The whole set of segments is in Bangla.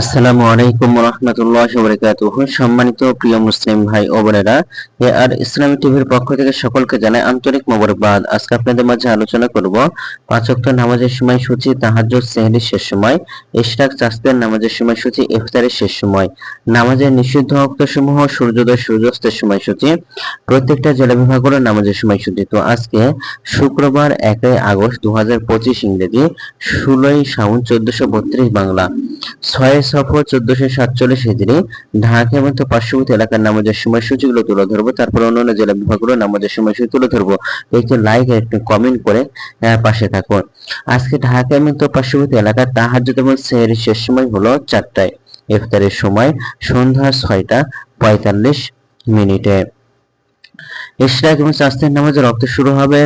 আসসালামু আলাইকুম রহমতুল্লাহ বরকাতুহ সম্মানিত প্রিয় মুসলিম ভাই ও বোনেরা, এ আর ইসলামী টিভির পক্ষ থেকে সকলকে জানাই আন্তরিক মোবারকবাদ। আজকে আপনাদের মাঝে আলোচনা করব পাঁচ নামাজের সময় সূচি সেহরির শেষ সময়, ইশরাক, চাস্তের নামাজের সময় সূচি ইফতারের শেষ সময়, নামাজের নিষিদ্ধ সমূহ সূর্যোদয়, সূর্যাস্তের সময় সূচি প্রত্যেকটা জেলা বিভাগ হলো নামাজের সময় সূচি তো আজকে শুক্রবার একই আগস্ট দু হাজার পঁচিশ ইংরেজি, ষোলোই শাউন চোদ্দশো বত্রিশ বাংলা। ছয় সফর চোদ্দশো সাতচল্লিশ হিজড়ি ঢাকা এবং পার্শ্ববর্তী এলাকার নামাজের সময়সূচিগুলো তুলে ধরবো। তারপর অন্যান্য জেলা বিভাগগুলো নামাজের সময়সূচি তুলে ধরবো। একটি লাইক একটি কমেন্ট করে পাশে থাকুন আজকে ঢাকা এবং পার্শ্ববর্তী এলাকার তাহাজ্জুদ এবং সেহরির শেষ সময় হলো চারটায়। ইফতারের সময় সন্ধ্যা ছয়টা পঁয়তাল্লিশ মিনিটে। ইশরাক এবং সাস্তের নামাজে রক্ত শুরু হবে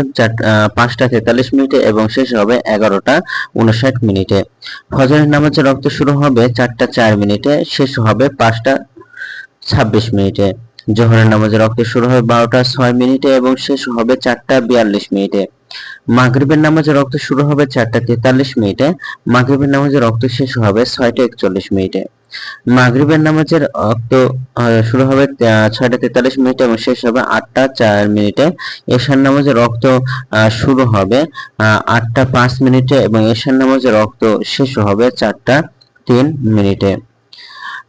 পাঁচটা তেতাল্লিশ মিনিটে এবং শেষ হবে এগারোটা উনষাট মিনিটে। ফজরের নামাজে রক্ত শুরু হবে চারটা চার মিনিটে, শেষ হবে পাঁচটা ছাব্বিশ মিনিটে। জোহরের নামাজে রক্ত শুরু হবে বারোটা ছয় মিনিটে এবং শেষ হবে চারটা বিয়াল্লিশ মিনিটে। মাগরিবের নামাজে রক্ত শুরু হবে চারটা তেতাল্লিশ মিনিটে, মাগরিবের নামাজে রক্ত শেষ হবে ছয়টা একচল্লিশ মিনিটে। মাগরিবের নামাজের রক্ত শুরু হবে ছয়টা তেতাল্লিশ মিনিটে এবং শেষ হবে আটটা চার মিনিটে। এশার নামাজের রক্ত শুরু হবে আটটা পাঁচ মিনিটে এবং এশার নামাজের রক্ত শেষ হবে চারটা তিন মিনিটে।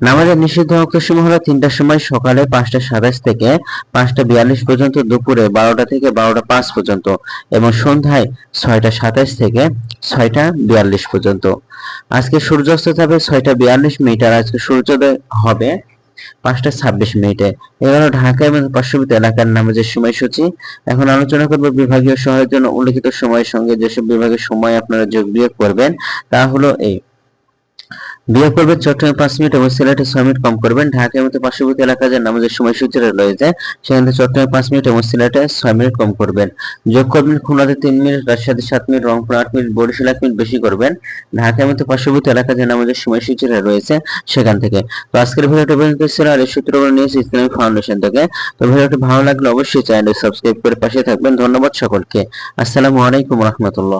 নামাজের নিষিদ্ধ সময় হলো তিনটার সময় সকালে পাঁচটা সাতাশ থেকে পাঁচটা বিয়াল্লিশ পর্যন্ত, দুপুরে বারোটা থেকে বারোটা পাঁচ পর্যন্ত এবং সন্ধ্যায় ছয়টা সাতাশ থেকে ছয়টা বিয়াল্লিশ পর্যন্ত। আজকে সূর্যাস্ত যাবে ছয়টা বিয়াল্লিশ মিনিট আর আজকে সূর্যোদয় হবে পাঁচটা ছাব্বিশ মিনিটে। এগুলো ঢাকা এবং পার্শ্ববর্তী এলাকার নামাজের সময়সূচি। এখন আলোচনা করব বিভাগীয় সময়ের জন্য উল্লিখিত সময়ের সঙ্গে যেসব বিভাগের সময় আপনারা যোগ বিয়োগ করবেন, তা হলো এই। বিয়োগ করবেন চট্টগ্রামে পাঁচ মিনিট এবং সিলেটে ছয় মিনিট কম করবেন। ঢাকার মতো পার্শ্ববর্তী এলাকা যে নামাজের সময়সূচি রয়েছে, সেখান থেকে চট্টগ্রামে পাঁচ মিনিট এবং সিলেটে ছয় মিনিট কম করবেন। যোগ করবেন খুলনাতে তিন মিনিট, রাজশাহীতে সাত মিনিট, রংপুর আট মিনিট, বরিশাল এক মিনিট বেশি করবেন। ঢাকার মতো পার্শ্ববর্তী এলাকা যে নামাজের সময়সূচি রয়েছে, সেখান থেকে। তো আজকের ভিডিওটা পর্যন্ত ছিল। আর এই সূত্রগুলো নিয়েছি ইসলামিক ফাউন্ডেশন থেকে। তো ভিডিওটি ভালো লাগলে অবশ্যই চ্যানেল সাবস্ক্রাইব করে পাশে থাকবেন। ধন্যবাদ সকলকে। আসসালামু আলাইকুম রহমতুল্লাহ।